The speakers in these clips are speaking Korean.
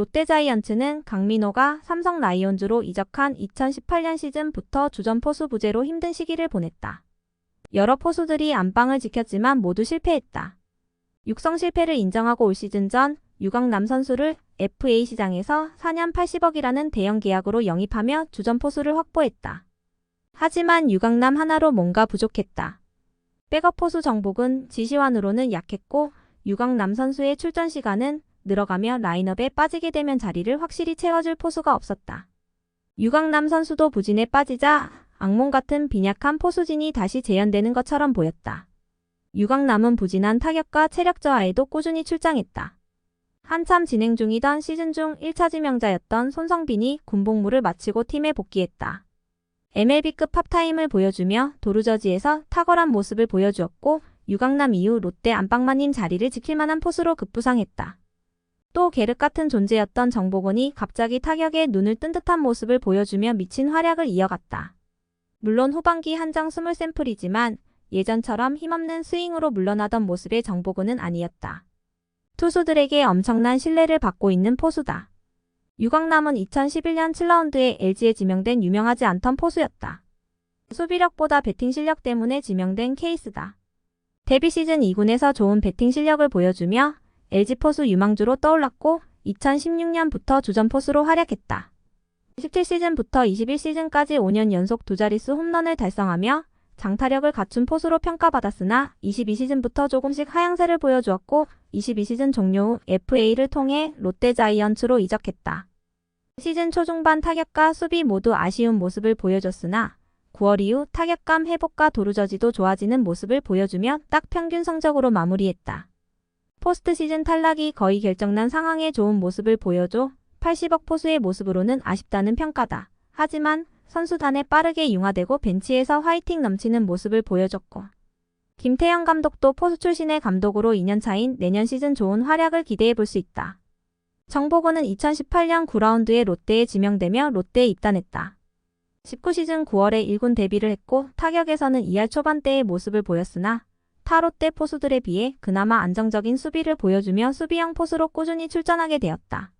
롯데자이언츠는 강민호가 삼성 라이온즈로 이적한 2018년 시즌부터 주전 포수 부재로 힘든 시기를 보냈다. 여러 포수들이 안방을 지켰지만 모두 실패했다. 육성 실패를 인정하고 올 시즌 전 유강남 선수를 FA 시장에서 4년 80억이라는 대형 계약으로 영입하며 주전 포수를 확보했다. 하지만 유강남 하나로 뭔가 부족했다. 백업 포수 정복은 지시환으로는 약했고 유강남 선수의 출전 시간은 늘어가며 라인업에 빠지게 되면 자리를 확실히 채워줄 포수가 없었다. 유강남 선수도 부진에 빠지자 악몽 같은 빈약한 포수진이 다시 재현되는 것처럼 보였다. 유강남은 부진한 타격과 체력 저하에도 꾸준히 출장했다. 한참 진행 중이던 시즌 중 1차 지명자였던 손성빈이 군복무를 마치고 팀에 복귀했다. MLB급 팝타임을 보여주며 도루저지에서 탁월한 모습을 보여주었고 유강남 이후 롯데 안방마님 자리를 지킬 만한 포수로 급부상했다. 또 계륵 같은 존재였던 정보곤이 갑자기 타격에 눈을 뜬 듯한 모습을 보여주며 미친 활약을 이어갔다. 물론 후반기 한정 스물 샘플이지만 예전처럼 힘없는 스윙으로 물러나던 모습의 정보곤은 아니었다. 투수들에게 엄청난 신뢰를 받고 있는 포수다. 유광남은 2011년 7라운드에 LG에 지명된 유명하지 않던 포수였다. 수비력보다 배팅 실력 때문에 지명된 케이스다. 데뷔 시즌 2군에서 좋은 배팅 실력을 보여주며 LG 포수 유망주로 떠올랐고 2016년부터 주전 포수로 활약했다. 17시즌부터 21시즌까지 5년 연속 두 자릿수 홈런을 달성하며 장타력을 갖춘 포수로 평가받았으나 22시즌부터 조금씩 하향세를 보여주었고 22시즌 종료 후 FA를 통해 롯데자이언츠로 이적했다. 시즌 초중반 타격과 수비 모두 아쉬운 모습을 보여줬으나 9월 이후 타격감 회복과 도루 저지도 좋아지는 모습을 보여주며 딱 평균 성적으로 마무리했다. 포스트 시즌 탈락이 거의 결정난 상황에 좋은 모습을 보여줘 80억 포수의 모습으로는 아쉽다는 평가다. 하지만 선수단에 빠르게 융화되고 벤치에서 화이팅 넘치는 모습을 보여줬고 김태형 감독도 포수 출신의 감독으로 2년 차인 내년 시즌 좋은 활약을 기대해 볼 수 있다. 정보고는 2018년 9라운드에 롯데에 지명되며 롯데에 입단했다. 19시즌 9월에 1군 데뷔를 했고 타격에서는 2할 초반대의 모습을 보였으나 타롯데 포수들에 비해 그나마 안정적인 수비를 보여주며 수비형 포수로 꾸준히 출전하게 되었다.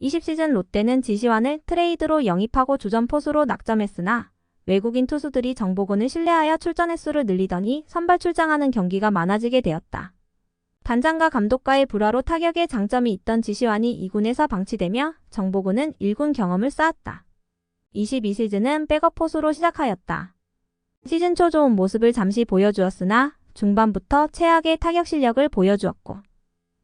20시즌 롯데는 지시환을 트레이드로 영입하고 주전 포수로 낙점했으나 외국인 투수들이 정보곤을 신뢰하여 출전 횟수를 늘리더니 선발 출장하는 경기가 많아지게 되었다. 단장과 감독과의 불화로 타격에 장점이 있던 지시환이 2군에서 방치되며 정보곤은 1군 경험을 쌓았다. 22시즌은 백업 포수로 시작하였다. 시즌 초 좋은 모습을 잠시 보여주었으나 중반부터 최악의 타격 실력을 보여주었고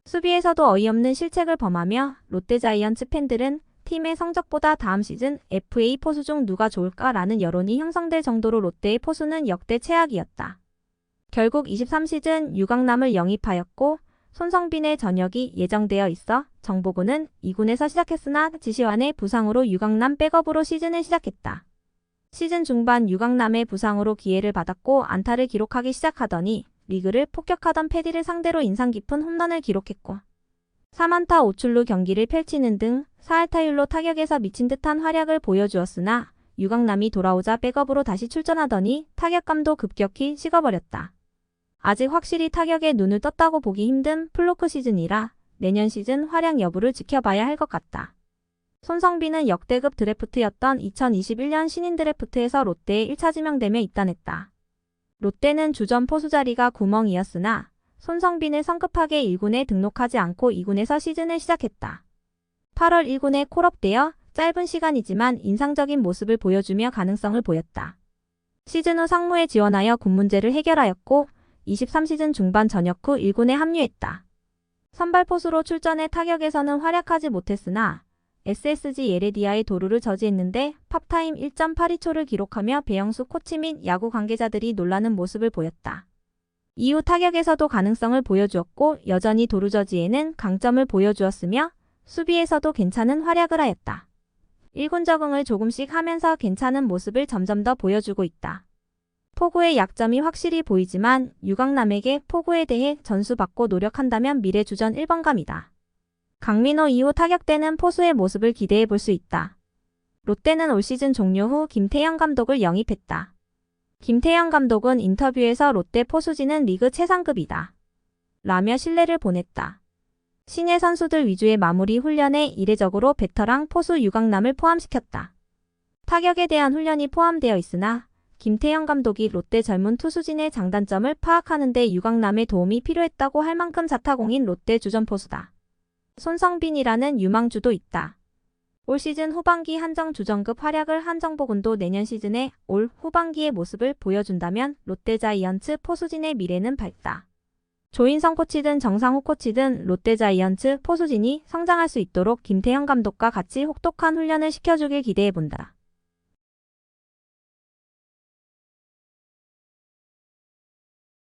수비에서도 어이없는 실책을 범하며 롯데자이언츠 팬들은 팀의 성적보다 다음 시즌 FA 포수 중 누가 좋을까라는 여론이 형성될 정도로 롯데의 포수는 역대 최악이었다. 결국 23시즌 유강남을 영입하였고 손성빈의 전역이 예정되어 있어 정보군은 2군에서 시작했으나 지시환의 부상으로 유강남 백업으로 시즌을 시작했다. 시즌 중반 유강남의 부상으로 기회를 받았고 안타를 기록하기 시작하더니 리그를 폭격하던 패디를 상대로 인상 깊은 홈런을 기록했고 3안타 5출루 경기를 펼치는 등 4할타율로 타격에서 미친 듯한 활약을 보여주었으나 유강남이 돌아오자 백업으로 다시 출전하더니 타격감도 급격히 식어버렸다. 아직 확실히 타격에 눈을 떴다고 보기 힘든 플로크 시즌이라 내년 시즌 활약 여부를 지켜봐야 할 것 같다. 손성빈은 역대급 드래프트였던 2021년 신인 드래프트에서 롯데에 1차 지명되며 입단했다. 롯데는 주전 포수 자리가 구멍이었으나 손성빈을 성급하게 1군에 등록하지 않고 2군에서 시즌을 시작했다. 8월 1군에 콜업되어 짧은 시간이지만 인상적인 모습을 보여주며 가능성을 보였다. 시즌 후 상무에 지원하여 군 문제를 해결하였고 23시즌 중반 전역 후 1군에 합류했다. 선발 포수로 출전해 타격에서는 활약하지 못했으나 SSG 예레디아의 도루를 저지했는데 팝타임 1.82초를 기록하며 배영수 코치 및 야구 관계자들이 놀라는 모습을 보였다. 이후 타격에서도 가능성을 보여주었고 여전히 도루 저지에는 강점을 보여주었으며 수비에서도 괜찮은 활약을 하였다. 1군 적응을 조금씩 하면서 괜찮은 모습을 점점 더 보여주고 있다. 포구의 약점이 확실히 보이지만 유강남에게 포구에 대해 전수받고 노력한다면 미래 주전 1번감이다. 강민호 이후 타격되는 포수의 모습을 기대해 볼 수 있다. 롯데는 올 시즌 종료 후 김태형 감독을 영입했다. 김태형 감독은 인터뷰에서 롯데 포수진은 리그 최상급이다. 라며 신뢰를 보냈다. 신예 선수들 위주의 마무리 훈련에 이례적으로 베터랑 포수 유강남을 포함시켰다. 타격에 대한 훈련이 포함되어 있으나 김태형 감독이 롯데 젊은 투수진의 장단점을 파악하는 데 유강남의 도움이 필요했다고 할 만큼 자타공인 롯데 주전 포수다. 손성빈이라는 유망주도 있다. 올 시즌 후반기 한정 주전급 활약을 한 정복은도 내년 시즌에 올 후반기의 모습을 보여준다면 롯데자이언츠 포수진의 미래는 밝다. 조인성 코치든 정상호 코치든 롯데자이언츠 포수진이 성장할 수 있도록 김태형 감독과 같이 혹독한 훈련을 시켜주길 기대해본다.